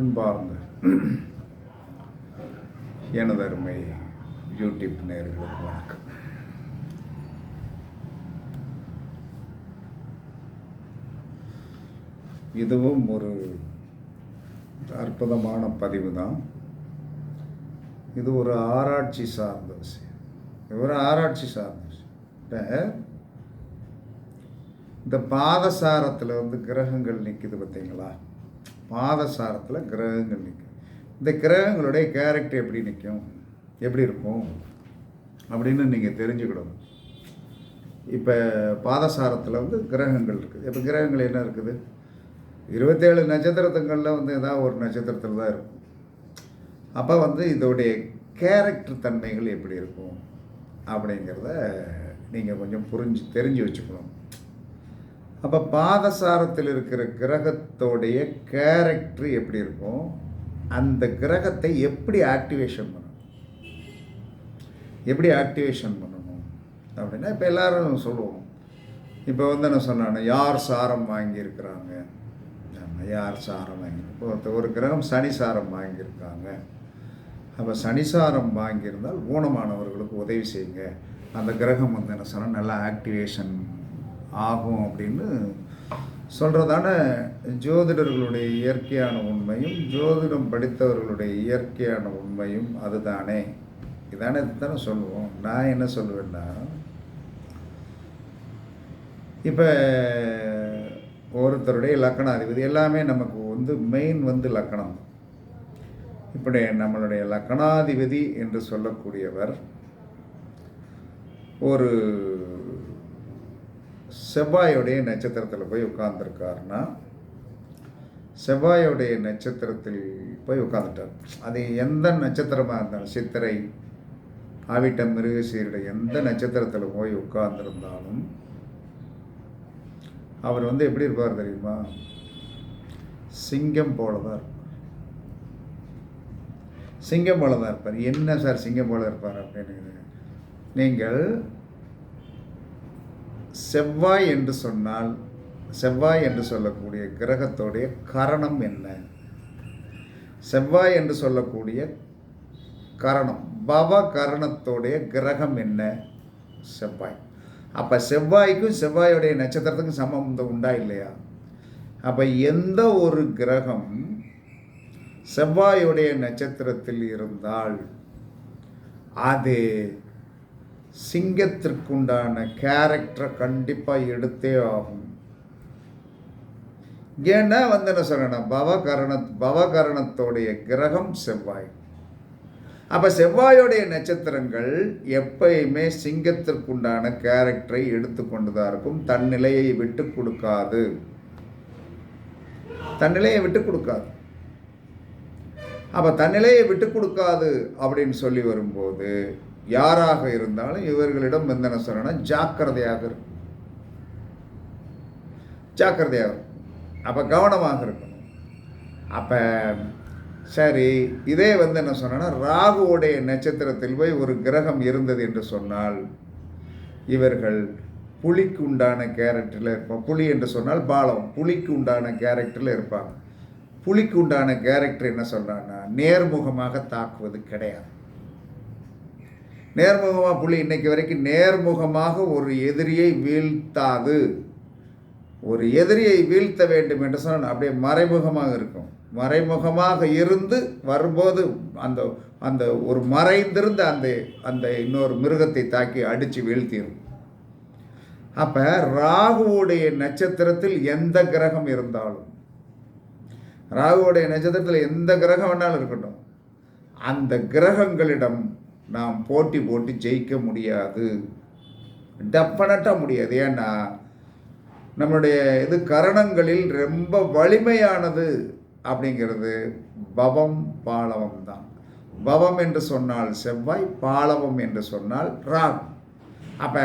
அன்பார்ந்த எனது அருமை யூடியூப் நேர்களுக்கு வணக்கம். இதுவும் ஒரு அற்புதமான பதிவு தான். இது ஒரு ஆராய்ச்சி சார்ந்த விஷயம். இது ஒரு ஆராய்ச்சி சார்ந்த விஷயம். இந்த பாதசாரத்தில் வந்து கிரகங்கள் நிற்கிது பார்த்தீங்களா? பாதசாரத்தில் கிரகங்கள் நிற்கும் இந்த கிரகங்களுடைய கேரக்டர் எப்படி நிற்கும் எப்படி இருக்கும்? அப்படின்னு நீங்கள் தெரிஞ்சுக்கிடணும் இப்போ பாதசாரத்தில் வந்து கிரகங்கள் இருக்குது. இப்போ கிரகங்கள் என்ன இருக்குது? இருபத்தேழு நட்சத்திரத்துங்களில் வந்து ஏதாவது ஒரு நட்சத்திரத்தில் தான் இருக்கும். அப்போ வந்து இதோடைய கேரக்டர் தன்மைகள் எப்படி இருக்கும்? அப்படிங்கிறத நீங்கள் கொஞ்சம் புரிஞ்சு தெரிஞ்சு வச்சுக்கணும். அப்போ பாதசாரத்தில் இருக்கிற கிரகத்தோடைய கேரக்டர் எப்படி இருக்கும்? அந்த கிரகத்தை எப்படி ஆக்டிவேஷன் பண்ணணும்? எப்படி ஆக்டிவேஷன் பண்ணணும்? அப்படின்னா இப்போ எல்லாரும் சொல்லுவோம். இப்போ வந்து என்ன சொன்னாங்க யார் சாரம் வாங்கியிருக்கிறாங்க? யார் சாரம் வாங்கி ஒருத்த- ஒரு கிரகம் சனி சாரம் வாங்கியிருக்காங்க. அப்போ சனிசாரம் வாங்கியிருந்தால் ஊனமானவர்களுக்கு உதவி செய்யுங்க. அந்த கிரகம் வந்து என்ன சொன்னால் நல்லா ஆக்டிவேஷன் ஆகும் அப்படின்னு சொல்கிறதான ஜோதிடர்களுடைய இயற்கையான உண்மையும் ஜோதிடம் படித்தவர்களுடைய இயற்கையான உண்மையும் அதுதானே. இதானே இதுதானே சொல்லுவோம். நான் என்ன சொல்லுவேன்னா இப்போ ஒருத்தருடைய லக்கணாதிபதி எல்லாமே நமக்கு வந்து மெயின் வந்து லக்கணம். இப்படி நம்மளுடைய லக்கணாதிபதி என்று சொல்லக்கூடியவர் ஒரு செவ்வாயுடைய நட்சத்திரத்தில் போய் உட்கார்ந்துருக்காருன்னா செவ்வாயுடைய நட்சத்திரத்தில் போய் உட்காந்துட்டார் அது எந்த நட்சத்திரமாக இருந்தாலும் சித்திரை ஆவிட்டம் மிருகசீருடைய எந்த நட்சத்திரத்தில் போய் உட்கார்ந்துருந்தாலும் அவர் வந்து எப்படி இருப்பார் தெரியுமா? சிங்கம் போல தான் இருப்பார். சிங்கம் போல தான் இருப்பார். என்ன சார் சிங்கம் போல இருப்பார் அப்படின்னு? நீங்கள் செவ்வாய் என்று சொன்னால் செவ்வாய் என்று சொல்லக்கூடிய கிரகத்தோடைய கரணம் என்ன? செவ்வாய் என்று சொல்லக்கூடிய கரணம் பவ கரணத்தோடைய கிரகம் என்ன? செவ்வாய். அப்போ செவ்வாய்க்கும் செவ்வாயுடைய நட்சத்திரத்துக்கும் சம்பந்தம் உண்டா இல்லையா? அப்போ எந்த ஒரு கிரகம் செவ்வாயுடைய நட்சத்திரத்தில் இருந்தால் அது சிங்கத்திற்குண்டான கேரக்டரை கண்டிப்பாக எடுத்தே ஆகும். ஏன்னா வந்து என்ன சொல்லணும் பவகரண பவகரணத்தோடைய கிரகம் செவ்வாய். அப்போ செவ்வாயோடைய நட்சத்திரங்கள் எப்பயுமே சிங்கத்திற்குண்டான கேரக்டரை எடுத்துக்கொண்டு தான் இருக்கும். தன் நிலையை விட்டு கொடுக்காது. தன் நிலையை விட்டு கொடுக்காது. அப்போ தன்னிலையை விட்டு கொடுக்காது அப்படின்னு சொல்லி வரும்போது யாராக இருந்தாலும் இவர்களிடம் வந்து என்ன சொல்லணும் ஜாக்கிரதையாக இருக்கும். ஜாக்கிரதையாக இருக்கும். அப்போ கவனமாக இருக்கணும். அப்போ சரி இதே வந்து என்ன சொன்னேன்னா ராகுவுடைய நட்சத்திரத்தில் போய் ஒரு கிரகம் இருந்தது என்று சொன்னால் இவர்கள் புலிக்கு உண்டான கேரக்டரில் இருப்பாங்க புலி என்று சொன்னால் பாலம் புலிக்கு உண்டான கேரக்டரில் இருப்பாங்க. புலிக்கு உண்டான கேரக்டர் என்ன சொல்கிறாங்கன்னா நேர்முகமாக தாக்குவது கிடையாது. நேர்முகமாக புலி இன்னைக்கு வரைக்கும் நேர்முகமாக ஒரு எதிரியை வீழ்த்தாது. ஒரு எதிரியை வீழ்த்த வேண்டும் என்று சொன்னால் அப்படியே மறைமுகமாக இருக்கும். மறைமுகமாக இருந்து வரும்போது அந்த அந்த ஒரு மறைந்திருந்த அந்த அந்த இன்னொரு மிருகத்தை தாக்கி அடித்து வீழ்த்திடும் அப்போ ராகுவுடைய நட்சத்திரத்தில் எந்த கிரகம் இருந்தாலும் ராகுவுடைய நட்சத்திரத்தில் எந்த கிரகம் வேணாலும் இருக்கட்டும் அந்த கிரகங்களிடம் நாம் போட்டி போட்டு ஜெயிக்க முடியாது. டெஃபினட்டாக முடியாது. ஏன்னா நம்மளுடைய இது கரணங்களில் ரொம்ப வலிமையானது அப்படிங்கிறது பவம் பாலவம் தான். பவம் என்று சொன்னால் செவ்வாய் பாலவம் என்று சொன்னால் ராகு. அப்போ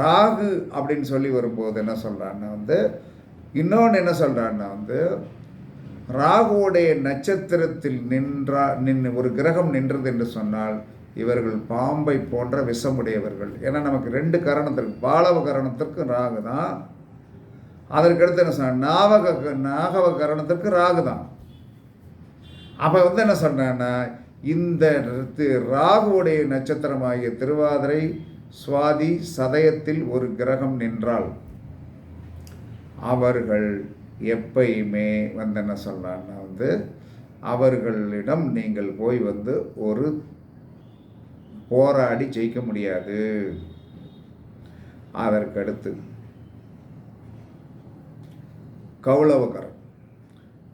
ராகு அப்படின்னு சொல்லி வரும்போது என்ன சொல்கிறான்னா வந்து இன்னொன்று என்ன சொல்கிறான்னா வந்து ராகுவுடைய நட்சத்திரத்தில் நின்றா நின்று ஒரு கிரகம் நின்றது என்று சொன்னால் இவர்கள் பாம்பை போன்ற விஷமுடையவர்கள். ஏன்னா நமக்கு ரெண்டு கரணத்திற்கு பாலவ கரணத்திற்கு ராகு தான். அதற்கடுத்து என்ன சொன்ன நாவக நாகவ கரணத்திற்கு ராகு தான். அப்போ வந்து என்ன சொன்னேன்னா இந்த ராகுவுடைய நட்சத்திரமாகிய திருவாதிரை சுவாதி சதயத்தில் ஒரு கிரகம் நின்றால் அவர்கள் எப்பயுமே வந்து என்ன சொல்கிறான்னா வந்து அவர்களிடம் நீங்கள் போய் வந்து ஒரு போராடி ஜெயிக்க முடியாது. அதற்கடுத்து கௌளவகரம்.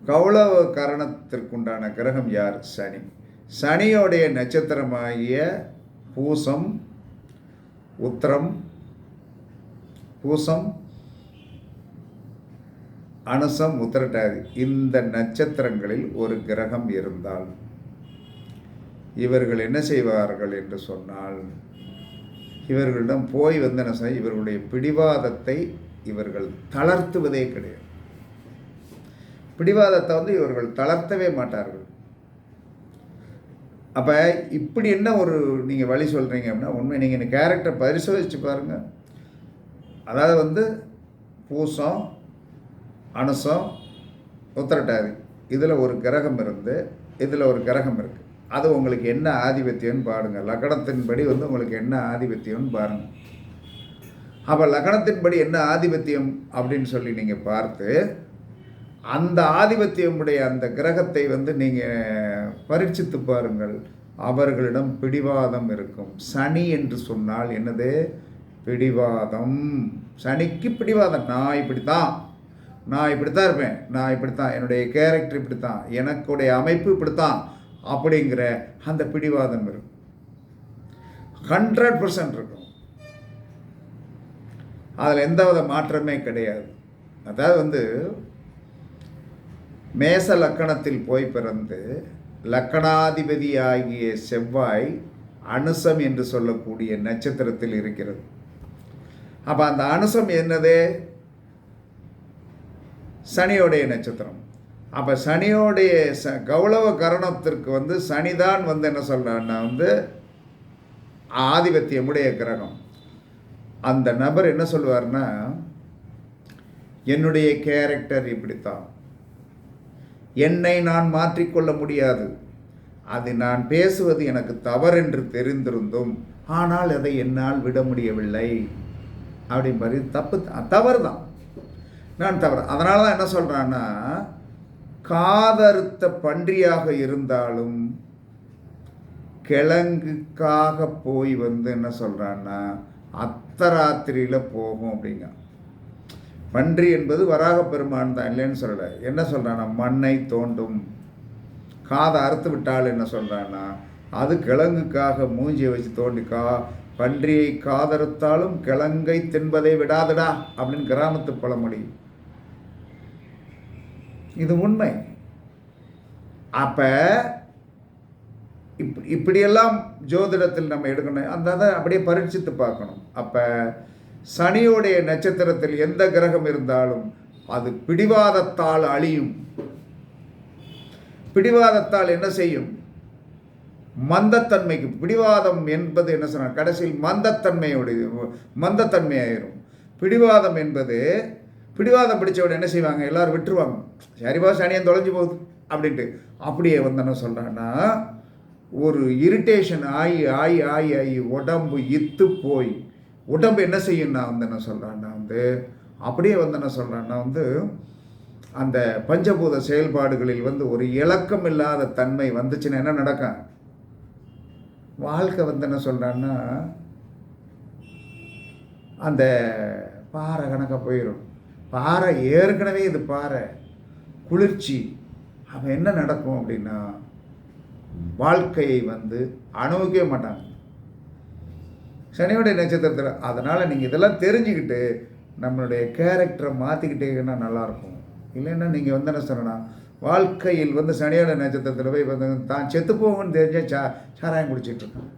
கௌளவ கரணத்திற்குண்டான கிரகம் யார்? சனி. சனியோடைய நட்சத்திரமாகிய பூசம் உத்திரம் பூசம் அனுசம் உத்திரட்டாதி. இந்த நட்சத்திரங்களில் ஒரு கிரகம் இருந்தால் இவர்கள் என்ன செய்வார்கள் என்று சொன்னால் இவர்களிடம் போய் வந்து என்ன இவர்களுடைய பிடிவாதத்தை இவர்கள் தளர்த்துவதே கிடையாது. பிடிவாதத்தை வந்து இவர்கள் தளர்த்தவே மாட்டார்கள். அப்போ இப்படி என்ன ஒரு நீங்கள் வழி சொல்கிறீங்க அப்படின்னா உண்மை நீங்கள் இந்த கேரக்டர் பரிசோதித்து பாருங்கள் அதாவது வந்து பூசம் அனுசம் உத்தரட்டாதி. இதில் ஒரு கிரகம் இருந்து இதில் ஒரு கிரகம் இருக்குது அது உங்களுக்கு என்ன ஆதிபத்தியம்னு பாருங்கள் லக்கணத்தின்படி வந்து உங்களுக்கு என்ன ஆதிபத்தியம்னு பாருங்கள் அப்போ லக்கணத்தின்படி என்ன ஆதிபத்தியம் அப்படின்னு சொல்லி நீங்கள் பார்த்து அந்த ஆதிபத்தியமுடைய அந்த கிரகத்தை வந்து நீங்கள் பரீட்சித்து பாருங்கள். அவர்களிடம் பிடிவாதம் இருக்கும். சனி என்று சொன்னால் என்னது? பிடிவாதம். சனிக்கு பிடிவாதம். நான் இப்படித்தான். நான் இப்படித்தான் இருப்பேன். நான் இப்படித்தான். என்னுடைய கேரக்டர் இப்படித்தான். எனக்குடைய அமைப்பு இப்படித்தான். அப்படிங்கிற அந்த பிடிவாதம் இருக்கும் ஹண்ட்ரட் பர்சன்ட் இருக்கும். அதில் எந்தவித மாற்றமே கிடையாது. அதாவது வந்து மேச லக்கணத்தில் போய் பிறந்து லக்கணாதிபதியாகிய செவ்வாய் அனுசம் என்று சொல்லக்கூடிய நட்சத்திரத்தில் இருக்கிறது. அப்போ அந்த அனுசம் என்னது? சனியோடைய நட்சத்திரம். அப்போ சனியோடைய ச கௌளவ கரணத்திற்கு வந்து சனிதான் வந்து என்ன சொல்கிறான்னா வந்து ஆதிபத்தியமுடைய கிரகம். அந்த நபர் என்ன சொல்லுவார்னா என்னுடைய கேரக்டர் இப்படித்தான். என்னை நான் மாற்றிக்கொள்ள முடியாது. அது நான் பேசுவது எனக்கு தவறென்று தெரிந்திருந்தும் ஆனால் அதை என்னால் விட முடியவில்லை. அப்படின்பது தப்பு தவறு தான் நான் தவறு அதனால தான் என்ன சொல்கிறான்னா காதறுத்த பன்றியாக இருந்தாலும் கிழங்குக்காக போய் வந்து என்ன சொல்கிறான்னா அத்தராத்திரியில் போகும் அப்படிங்க. பன்றி என்பது வராக பெருமான் தான் இல்லைன்னு சொல்லலை. என்ன சொல்கிறான்னா மண்ணை தோண்டும். காதை அறுத்து விட்டால் என்ன சொல்கிறான்னா அது கிழங்குக்காக மூஞ்சியை வச்சு தோண்டி கா பன்றியை காதறுத்தாலும் கிழங்கை தின்பதை விடாதடா அப்படின்னு கிராமத்து பழமொழி. உண்மை. அப்போ இப் இப்படியெல்லாம் ஜோதிடத்தில் நம்ம எடுக்கணும். அந்த அதை அப்படியே பரீட்சித்து பார்க்கணும். அப்போ சனியோடைய நட்சத்திரத்தில் எந்த கிரகம் இருந்தாலும் அது பிடிவாதத்தால் அழியும். பிடிவாதத்தால் என்ன செய்யும்? மந்தத்தன்மைக்கு பிடிவாதம் என்பது என்ன சொன்னால் கடைசியில் மந்தத்தன்மையுடைய மந்தத்தன்மை ஆயிரும் பிடிவாதம் என்பது பிடிவாதம் பிடிச்சவட என்ன செய்வாங்க? எல்லாரும் விட்டுருவாங்க. சரிபா சனியன் தொலைஞ்சு போகுது அப்படின்ட்டு. அப்படியே வந்து என்ன சொல்கிறான்னா ஒரு இரிட்டேஷன் ஆகி ஆகி ஆகி ஆகி உடம்பு இத்து போய் உடம்பு என்ன செய்யும்னா வந்து என்ன சொல்கிறான்னா வந்து அப்படியே வந்து என்ன சொல்கிறான்னா வந்து அந்த பஞ்சபூத செயல்பாடுகளில் வந்து ஒரு இலக்கம் இல்லாத தன்மை வந்துச்சுன்னா என்ன நடக்கும்? வாழ்க்கை வந்து என்ன சொல்கிறான்னா அந்த பாறை கணக்காக போயிடும் பாறை ஏற்கனவே இது பாறை. குளிர்ச்சி. அப்போ என்ன நடக்கும் அப்படின்னா வாழ்க்கையை வந்து அனுபவிக்கவே மாட்டாங்க. சனியோடைய நட்சத்திரத்தில் அதனால் நீங்கள் இதெல்லாம் தெரிஞ்சுக்கிட்டு நம்மளுடைய கேரக்டரை மாற்றிக்கிட்டீங்கன்னா நல்லாயிருக்கும். இல்லைன்னா நீங்கள் வந்து என்ன சொல்லணும் வாழ்க்கையில் வந்து சனியோட நட்சத்திரத்தில் போய் வந்து தான் செத்து போகும்னு தெரிஞ்ச சா சாராயம் குடிச்சிட்ருக்கான்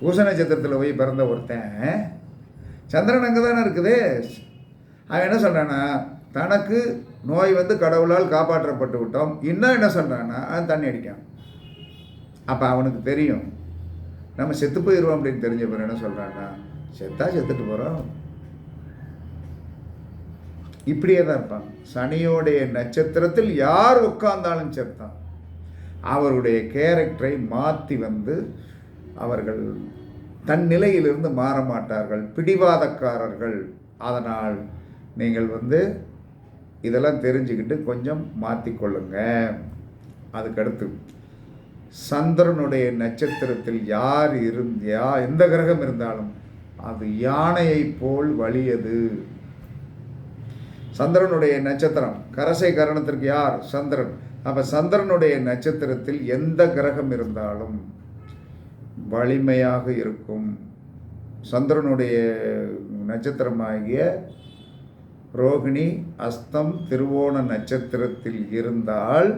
பூச நட்சத்திரத்தில் போய் பிறந்த ஒருத்தன் சந்திரன் அங்கே தானே இருக்குது. அவன் என்ன சொல்கிறான்னா தனக்கு நோய் வந்து கடவுளால் காப்பாற்றப்பட்டு விட்டோம். இன்னும் என்ன சொல்கிறான்னா அவன் தண்ணி அடிக்கான் அப்போ அவனுக்கு தெரியும். நம்ம செத்து போயிடுவோம் அப்படின்னு தெரிஞ்ச பிறகு என்ன சொல்கிறான்னா செத்தா செத்துட்டு போகிறோம் இப்படியே தான் இருப்பான். சனியோடைய நட்சத்திரத்தில் யார் உட்கார்ந்தாலும் செத்தான். அவருடைய கேரக்டரை மாற்றி வந்து அவர்கள் தன் நிலையிலிருந்து மாற மாட்டார்கள். பிடிவாதக்காரர்கள். அதனால் நீங்கள் வந்து இதெல்லாம் தெரிஞ்சுக்கிட்டு கொஞ்சம் மாற்றிக்கொள்ளுங்க அதுக்கடுத்து சந்திரனுடைய நட்சத்திரத்தில் யார் இருந்தியா யா எந்த கிரகம் இருந்தாலும் அது யானையைப் போல் வலியது சந்திரனுடைய நட்சத்திரம் கரசை கரணத்திற்கு யார்? சந்திரன். அப்போ சந்திரனுடைய நட்சத்திரத்தில் எந்த கிரகம் இருந்தாலும் வலிமையாக இருக்கும். சந்திரனுடைய நட்சத்திரமாகிய ரோகிணி அஸ்தம் திருவோண நட்சத்திரத்தில் இருந்தால்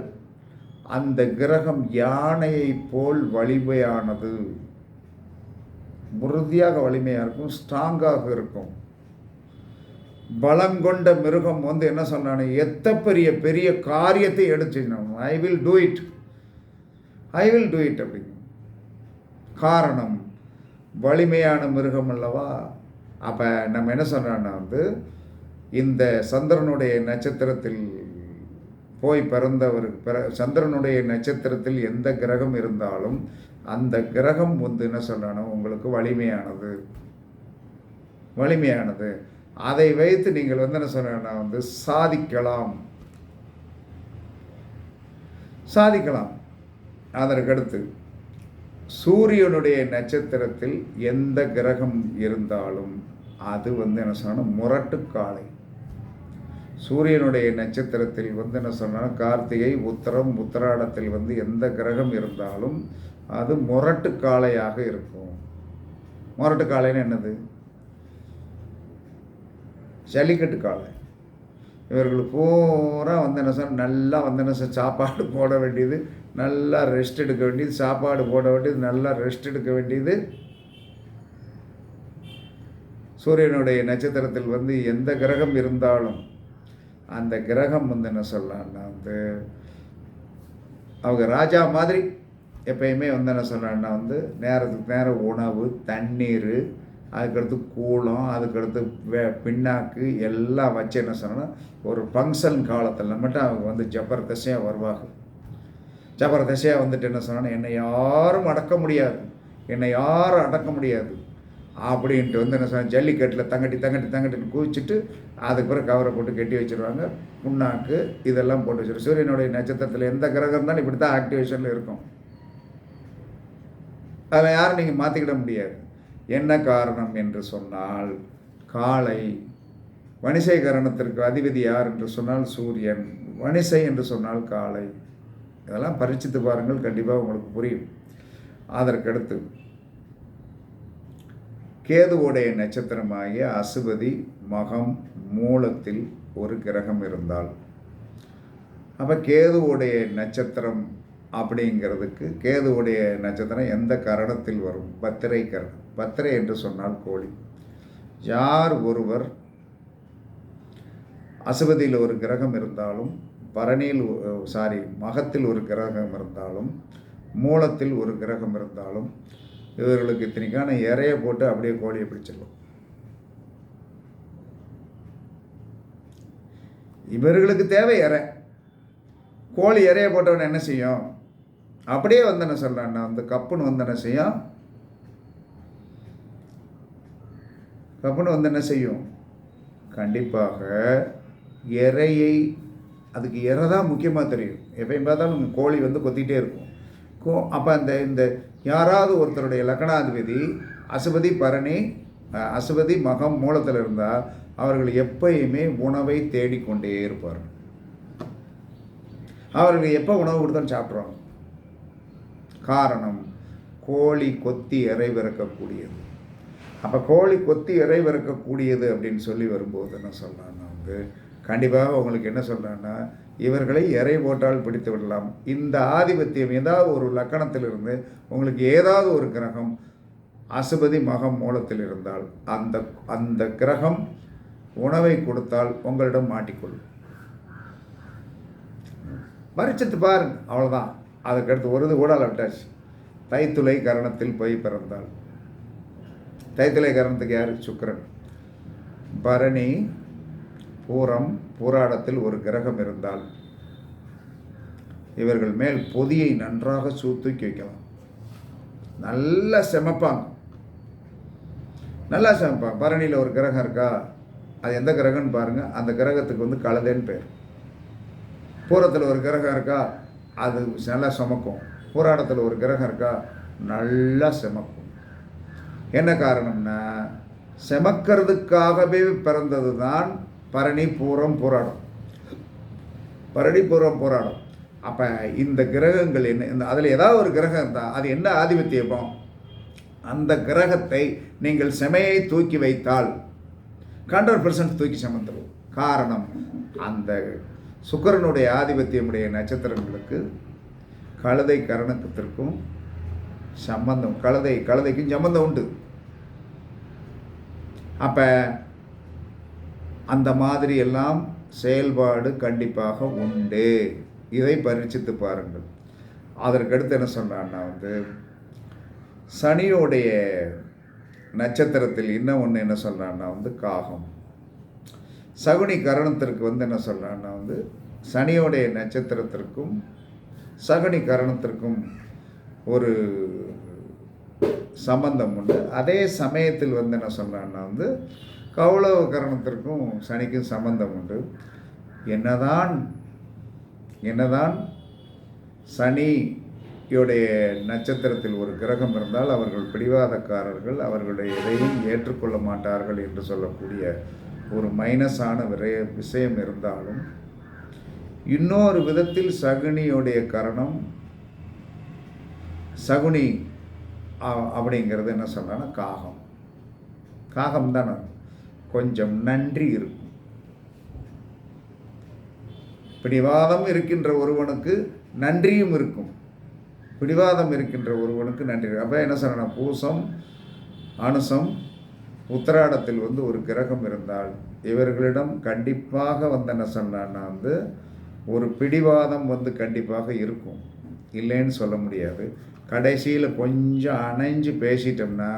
அந்த கிரகம் யானையைப் போல் வலிமையானது. உறுதியாக வலிமையாக இருக்கும் ஸ்ட்ராங்காக இருக்கும். பலம் கொண்ட மிருகம் வந்து என்ன சொன்னானே எத்த பெரிய பெரிய காரியத்தை எடுத்து I will do it I will do it அப்படின்னு காரணம் வலிமையான மிருகம் அல்லவா? அப்போ நம்ம என்ன சொல்கிறோன்னா வந்து இந்த சந்திரனுடைய நட்சத்திரத்தில் போய் பிறந்தவர் பிற சந்திரனுடைய நட்சத்திரத்தில் எந்த கிரகம் இருந்தாலும் அந்த கிரகம் வந்து என்ன சொல்லணும் உங்களுக்கு வலிமையானது. வலிமையானது. அதை வைத்து நீங்கள் வந்து என்ன சொல்லணும் வந்து சாதிக்கலாம். சாதிக்கலாம். அதற்கடுத்து சூரியனுடைய நட்சத்திரத்தில் எந்த கிரகம் இருந்தாலும் அது வந்து என்ன சொல்லணும் முரட்டு காளை சூரியனுடைய நட்சத்திரத்தில் வந்து என்ன சொன்னால் கார்த்திகை உத்தரம் உத்தராடத்தில் வந்து எந்த கிரகம் இருந்தாலும் அது முரட்டு காளையாக இருக்கும். முரட்டு காளைன்னு என்னது? ஜல்லிக்கட்டு காளை. இவர்கள் பூரா வந்து என்ன சார் நல்லா வந்து என்ன சார் சாப்பாடு போட வேண்டியது நல்லா ரெஸ்ட் எடுக்க வேண்டியது சாப்பாடு போட வேண்டியது நல்லா ரெஸ்ட் எடுக்க வேண்டியது. சூரியனுடைய நட்சத்திரத்தில் வந்து எந்த கிரகம் இருந்தாலும் அந்த கிரகம் வந்து என்ன சொல்லலாம்னா வந்து அவங்க ராஜா மாதிரி எப்பயுமே வந்து என்ன சொல்லலாம்னா வந்து நேரத்துக்கு நேரம் உணவு தண்ணீர் அதுக்கடுத்து கூலம் அதுக்கடுத்து வே பின்னாக்கு எல்லாம் வச்சு என்ன சொன்னால் ஒரு ஃபங்க்ஷன் காலத்தில் மட்டும் அவங்க வந்து ஜபர்தசையாக வருவாங்க. ஜபர்தசையாக வந்துட்டு என்ன சொன்னால் என்னை யாரும் அடக்க முடியாது. என்னை யாரும் அடக்க முடியாது. அப்படின்ட்டு வந்து என்ன சொன்ன ஜல்லிக்கட்டில் தங்கட்டி தங்கட்டி தங்கட்டின்னு குவிச்சிட்டு அதுக்கு பிறகு கவரை போட்டு கட்டி வச்சுருவாங்க. புண்ணாக்கு இதெல்லாம் போட்டு வச்சிடும் சூரியனுடைய நட்சத்திரத்தில் எந்த கிரகம் இருந்தாலும் இப்படி தான் ஆக்டிவேஷனில் இருக்கும். அதில் யாரும் நீங்கள் மாற்றிக்கிட முடியாது. என்ன காரணம் என்று சொன்னால் காளை வணிசை கரணத்திற்கு அதிபதி யார் என்று சொன்னால் சூரியன். வணிசை என்று சொன்னால் காளை. இதெல்லாம் பரிச்சித்து பாருங்கள் கண்டிப்பாக உங்களுக்கு புரியும். அதற்கடுத்து கேதுவோடைய நட்சத்திரமாகிய அசுபதி மகம் மூலத்தில் ஒரு கிரகம் இருந்தால். அப்போ கேதுவோடைய நட்சத்திரம் அப்படிங்கிறதுக்கு கேதுவுடைய நட்சத்திரம் எந்த கரணத்தில் வரும்? பத்திரை கரணம். பத்திரை என்று சொன்னால் கோழி. யார் ஒருவர் அசுபதியில் ஒரு கிரகம் இருந்தாலும் பரணியில் சாரி மகத்தில் ஒரு கிரகம் இருந்தாலும் மூலத்தில் ஒரு கிரகம் இருந்தாலும் இவர்களுக்கு இத்தனைக்கான இறைய போட்டு அப்படியே கோழியை பிடிச்சிடலாம். இவர்களுக்கு தேவை இறை கோழி இறைய போட்டவன் என்ன செய்யும்? அப்படியே வந்து என்ன சொல்கிறேன் அந்த கப்புன்னு வந்து என்ன செய்யும். கப்புன்னு வந்து என்ன செய்யும்? கண்டிப்பாக இறையை அதுக்கு இறை தான் முக்கியமாக தெரியும். எப்பயும் பார்த்தாலும் கோழி வந்து கொத்திக்கிட்டே இருக்கும். கோ அப்போ அந்த இந்த யாராவது ஒருத்தருடைய லக்கணாதிபதி அசுபதி பரணி அஹ், அசுபதி மகம் மூலத்தில் இருந்தால் அவர்கள் எப்பயுமே உணவை தேடிக்கொண்டே இருப்பார். அவர்கள் எப்போ உணவு கொடுத்தாலும் சாப்பிட்றோம் காரணம் கோழி கொத்தி இறைவிறக்கக்கூடியது அப்போ கோழி கொத்தி இறைவிறக்கக்கூடியது அப்படின்னு சொல்லி வரும்போது என்ன சொல்கிறான்னா வந்து கண்டிப்பாக உங்களுக்கு என்ன சொல்கிறேன்னா இவர்களை எறை போட்டால் பிடித்து விடலாம். இந்த ஆதிபத்தியம் ஏதாவது ஒரு லக்கணத்திலிருந்து உங்களுக்கு ஏதாவது ஒரு கிரகம் அசுபதி மகம் மூலத்தில் இருந்தால் அந்த அந்த கிரகம் உணவை கொடுத்தால் உங்களிடம் மாட்டிக்கொள்ளும். பரிச்சத்து பாருங்க அவ்வளோதான் அதுக்கடுத்து ஒரு இது கூட லட்டாச்சு தைத்துளை கரணத்தில் போய் பிறந்தாள் தைத்துளை கரணத்துக்கு யார்? சுக்கரன். பரணி பூரம் பூராடத்தில் ஒரு கிரகம் இருந்தால் இவர்கள் மேல் பொதியை நன்றாக சூத்துக்கி வைக்கலாம் நல்லா செமப்பாங்க நல்லா செமப்பாங்க பரணியில் ஒரு கிரகம் இருக்கா? அது எந்த கிரகம்னு பாருங்கள் அந்த கிரகத்துக்கு வந்து கழுதேன்னு பேர். பூரத்தில் ஒரு கிரகம் இருக்கா? அது நல்லா சுமக்கும். பூராடத்தில் ஒரு கிரகம் இருக்கா? நல்லா செமக்கும். என்ன காரணம்னா செமக்கிறதுக்காகவே பிறந்தது தான் பரணி பூரம் போராடும். பரணி பூரம் போராடும். அப்போ இந்த கிரகங்கள் என்ன இந்த அதில் ஏதாவது ஒரு கிரகம் இருந்தால் அது என்ன ஆதிபத்தியம் அந்த கிரகத்தை நீங்கள் செமையை தூக்கி வைத்தால் ஹண்ட்ரட் பர்சன்ட் தூக்கி சமந்துடும் காரணம் அந்த சுக்கரனுடைய ஆதிபத்தியமுடைய நட்சத்திரங்களுக்கு கழுதை கரணத்திற்கும் சம்பந்தம் கழுதை கழுதைக்கும் சம்பந்தம் உண்டு. அப்போ அந்த மாதிரி எல்லாம் செயல்பாடு கண்டிப்பாக உண்டு. இதை பரீட்சித்து பாருங்கள். அதற்கடுத்து என்ன சொன்னான்னா வந்து சனியோடைய நட்சத்திரத்தில் இன்னும் ஒன்று என்ன சொல்கிறான்னா வந்து காகம். சகுனி கரணத்திற்கு வந்து என்ன சொல்கிறான்னா வந்து சனியோடைய நட்சத்திரத்திற்கும் சகுனி கரணத்திற்கும் ஒரு சம்பந்தம் உண்டு. அதே சமயத்தில் வந்து என்ன சொல்கிறான்னா வந்து கௌளவ கரணத்திற்கும் சனிக்கும் சம்பந்தம் உண்டு. என்னதான் என்னதான் சனியுடைய நட்சத்திரத்தில் ஒரு கிரகம் இருந்தால் அவர்கள் பிடிவாதக்காரர்கள் அவர்களுடைய எதையும் ஏற்றுக்கொள்ள மாட்டார்கள் என்று சொல்லக்கூடிய ஒரு மைனஸான விரைய விஷயம் இருந்தாலும் இன்னொரு விதத்தில் சகுனியுடைய கரணம் சகுனி அப்படிங்கிறது என்ன சொல்கிறேன்னா காகம். காகம் தானே கொஞ்சம் நன்றி இருக்கும். பிடிவாதம் இருக்கின்ற ஒருவனுக்கு நன்றியும் இருக்கும். பிடிவாதம் இருக்கின்ற ஒருவனுக்கு நன்றி அப்போ என்ன சொல்லணும்? பூசம் அனுசம் உத்தராடத்தில் வந்து ஒரு கிரகம் இருந்தால் இவர்களிடம் கண்டிப்பாக வந்து என்ன சொன்னான்னா வந்து ஒரு பிடிவாதம் வந்து கண்டிப்பாக இருக்கும். இல்லைன்னு சொல்ல முடியாது. கடைசியில் கொஞ்சம் அணைஞ்சு பேசிட்டோம்னா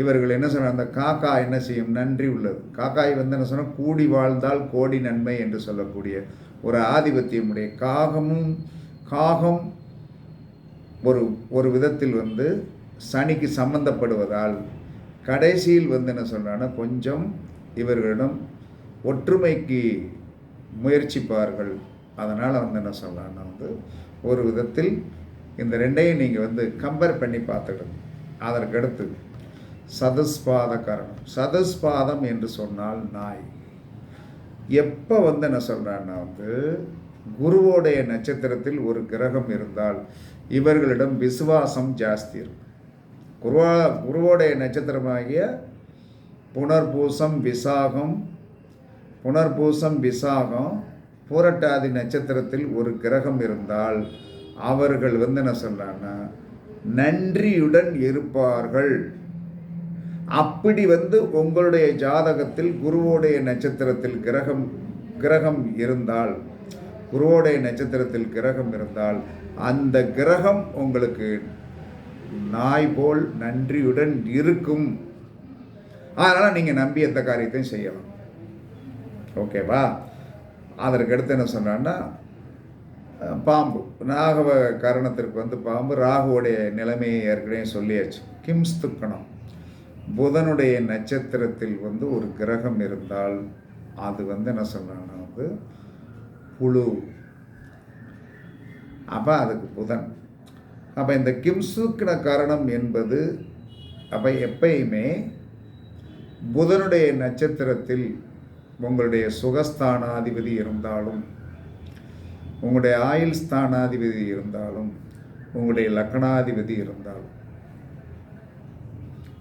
இவர்கள் என்ன சொன்ன அந்த காக்கா என்ன செய்யும்? நன்றி உள்ளது. காக்காய் வந்து என்ன சொன்னால் கூடி வாழ்ந்தால் கோடி நன்மை என்று சொல்லக்கூடிய ஒரு ஆதிபத்தியமுடைய காகமும் காகம் ஒரு ஒரு விதத்தில் வந்து சனிக்கு சம்பந்தப்படுவதால் கடைசியில் வந்து என்ன சொல்றான்னா கொஞ்சம் இவர்களிடம் ஒற்றுமைக்கு முயற்சிப்பார்கள். அதனால் வந்து என்ன சொல்லலாம்னா வந்து ஒரு விதத்தில் இந்த ரெண்டையும் நீங்கள் வந்து கம்பேர் பண்ணி பார்த்துக்கணும். அதற்கடுத்து சதஸ்பாதக்காரணம் கரணம் என்று சொன்னால் நாய். எப்போ வந்து என்ன சொல்கிறான்னா வந்து குருவோடைய நட்சத்திரத்தில் ஒரு கிரகம் இருந்தால் இவர்களிடம் விசுவாசம் ஜாஸ்தி இருக்கும். குருவா குருவோடைய நட்சத்திரமாகிய புனர்பூசம் விசாகம் புனர்பூசம் விசாகம் பூரட்டாதி நட்சத்திரத்தில் ஒரு கிரகம் இருந்தால் அவர்கள் வந்து என்ன சொல்கிறாங்கன்னா நன்றியுடன் இருப்பார்கள். அப்படி வந்து உங்களுடைய ஜாதகத்தில் குருவோடைய நட்சத்திரத்தில் கிரகம் கிரகம் இருந்தால் குருவோடைய நட்சத்திரத்தில் கிரகம் இருந்தால் அந்த கிரகம் உங்களுக்கு நாய் போல் நன்றியுடன் இருக்கும். அதனால் நீங்கள் நம்பி எந்த காரியத்தையும் செய்யலாம். ஓகேவா? அதற்கு அடுத்து என்ன சொன்னான்னா பாம்பு. நாகவ கரணத்திற்கு வந்து பாம்பு ராகுவோடைய நிலைமையை ஏற்கனவே சொல்லியாச்சு. கிம்ஸ்துக்கணம் புதனுடைய நட்சத்திரத்தில் வந்து ஒரு கிரகம் இருந்தால் அது வந்து என்ன சொன்னாங்கன்னா வந்து புழு. அப்போ அதுக்கு புதன். அப்போ இந்த கிம்சுக்கின காரணம் என்பது அப்போ எப்பயுமே புதனுடைய நட்சத்திரத்தில் உங்களுடைய சுகஸ்தானாதிபதி இருந்தாலும் உங்களுடைய ஆயுள் ஸ்தானாதிபதி இருந்தாலும் உங்களுடைய லக்னாதிபதி இருந்தாலும்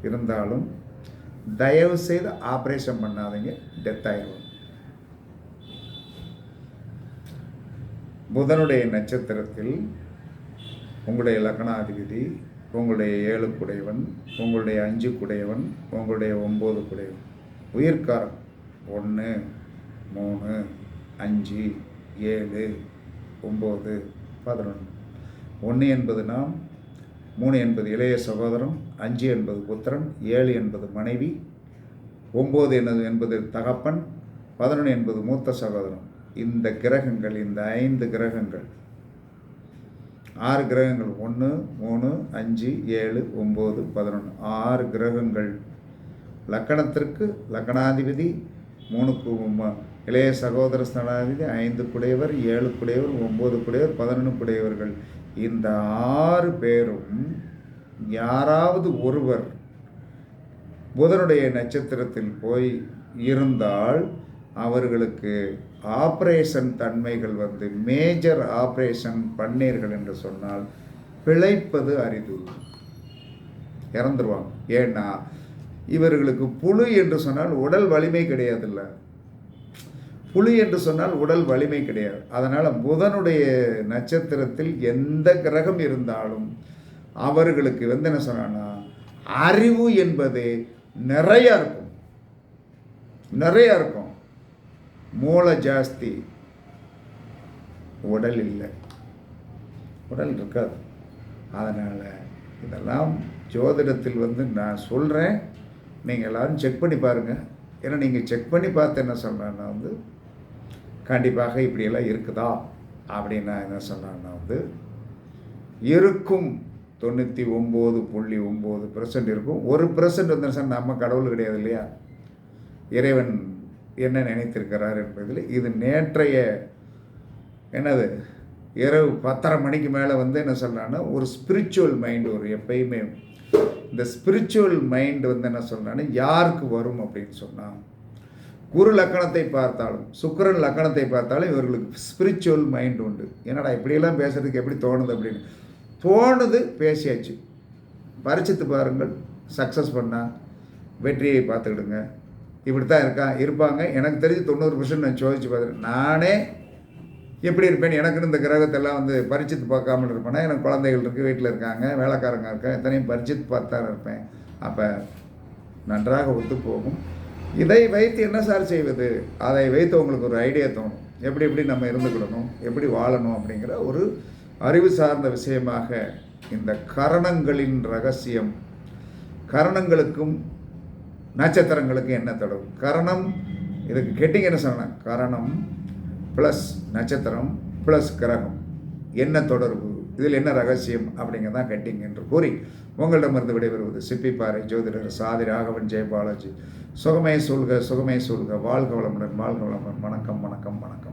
இருந்தாலும் தயவு செய்து ஆப்ரேஷன் பண்ணாதீங்க. டெத் ஆயிடும் புதனுடைய நட்சத்திரத்தில் உங்களுடைய லக்னாதிபதி உங்களுடைய ஏழு குடையவன் உங்களுடைய அஞ்சு குடையவன் உங்களுடைய ஒம்பது குடையவன். உயிர்காரம் ஒன்று மூணு அஞ்சு ஏழு ஒம்பது பதினொன்று. ஒன்று என்பது நாம் மூணு என்பது இளைய சகோதரன் அஞ்சு என்பது புத்திரன் ஏழு என்பது மனைவி ஒம்பது என்பது என்பது தகப்பன் பதினொன்று என்பது மூத்த சகோதரம் இந்த கிரகங்கள் இந்த ஐந்து கிரகங்கள் ஆறு கிரகங்கள் ஒன்று மூணு அஞ்சு ஏழு ஒம்பது பதினொன்று ஆறு கிரகங்கள். லக்கணத்திற்கு லக்கணாதிபதி மூணுக்கு இளைய சகோதர ஸ்தனாதிபதி ஐந்து குடையவர் ஏழு குடையவர் ஒம்பது குடையவர் பதினொன்று குடையவர்கள். இந்த ஆறு பேரும் யாராவது ஒருவர் புதனுடைய நட்சத்திரத்தில் போய் இருந்தால் அவர்களுக்கு ஆப்ரேஷன் தன்மைகள் வந்து மேஜர் ஆப்ரேஷன் பண்ணீர்கள் என்று சொன்னால் பிழைப்பது அரிது. இறந்துருவாங்க. ஏன்னா இவர்களுக்கு புழு என்று சொன்னால் உடல் வலிமை கிடையாதுல்ல. புலி என்று சொன்னால் உடல் வலிமை கிடையாது. அதனால் புதனுடைய நட்சத்திரத்தில் எந்த கிரகம் இருந்தாலும் அவர்களுக்கு வந்து என்ன சொன்னான்னா அறிவு என்பது நிறையா இருக்கும். நிறையா இருக்கும். மூளை ஜாஸ்தி. உடல் இல்லை. உடல் இருக்காது. அதனால் இதெல்லாம் ஜோதிடத்தில் வந்து நான் சொல்கிறேன் நீங்கள் எல்லாரும் செக் பண்ணி பாருங்கள் ஏன்னா நீங்கள் செக் பண்ணி பார்த்து என்ன சொல்கிறேன்னா வந்து கண்டிப்பாக இப்படியெல்லாம் இருக்குதா? அப்படின்னு நான் என்ன சொன்னேன்னா வந்து இருக்கும் தொண்ணூற்றி ஒம்பது புள்ளி ஒம்பது பர்சன்ட் இருக்கும். ஒரு பர்சன்ட் வந்து நம்ம கடவுள் கிடையாது இல்லையா? இறைவன் என்ன நினைத்திருக்கிறார் என்பதில் இது நேற்றைய என்னது? இரவு பத்தரை மணிக்கு மேலே வந்து என்ன சொல்கிறான்னா ஒரு ஸ்பிரிச்சுவல் மைண்ட் ஒரு எப்பயுமே இந்த ஸ்பிரிச்சுவல் மைண்ட் வந்து என்ன சொல்கிறான்னா யாருக்கு வரும் அப்படின்னு சொன்னால் குரு லக்கணத்தை பார்த்தாலும் சுக்கிரன் லக்கணத்தை பார்த்தாலும் இவர்களுக்கு ஸ்பிரிச்சுவல் மைண்ட் உண்டு. என்னடா இப்படியெல்லாம் பேசுறதுக்கு எப்படி தோணுது அப்படின்னு. தோணுது பேசியாச்சு. பரிச்சித்து பாருங்கள் சக்ஸஸ் பண்ணால் வெற்றியை பார்த்துக்கிடுங்க. இப்படி தான் இருக்கா இருப்பாங்க. எனக்கு தெரிஞ்சு தொண்ணூறு பர்சன்ட் நான் சோதிச்சு பார்த்துருக்கேன் நானே எப்படி இருப்பேன்? எனக்கு இந்த கிரகத்தெல்லாம் வந்து பரிச்சித்து பார்க்காமல் இருப்பேன்னா எனக்கு குழந்தைகள் இருக்குது வீட்டில் இருக்காங்க வேலைக்காரங்க இருக்கேன் எத்தனையும் பரிச்சித்து பார்த்தா இருப்பேன். அப்போ நன்றாக ஒத்து போகும் இதை வைத்து என்ன சார் செய்வது? அதை வைத்து உங்களுக்கு ஒரு ஐடியா தோணும். எப்படி எப்படி நம்ம இருந்துக்கிடணும்? எப்படி வாழணும் அப்படிங்கிற ஒரு அறிவு சார்ந்த விஷயமாக இந்த கரணங்களின் ரகசியம். கரணங்களுக்கும் நட்சத்திரங்களுக்கும் என்ன தொடர்பு கரணம் இதுக்கு கெட்டிங்க என்ன சொல்லணும் கரணம் ப்ளஸ் நட்சத்திரம் ப்ளஸ் கிரகம். என்ன தொடர்பு? இதில் என்ன ரகசியம் அப்படிங்கிறதான் கட்டிங் என்று கூறி உங்களிடமிருந்து விடைபெறுவது சிப்பிப்பாறை ஜோதிடர் சாதி ராகவன் ஜெயபாலாஜி. சுகமே சொல்க சுகமே சொல்க வாழ்க வளமுடன் வாழ்க வளமுடன். வணக்கம் வணக்கம் வணக்கம்.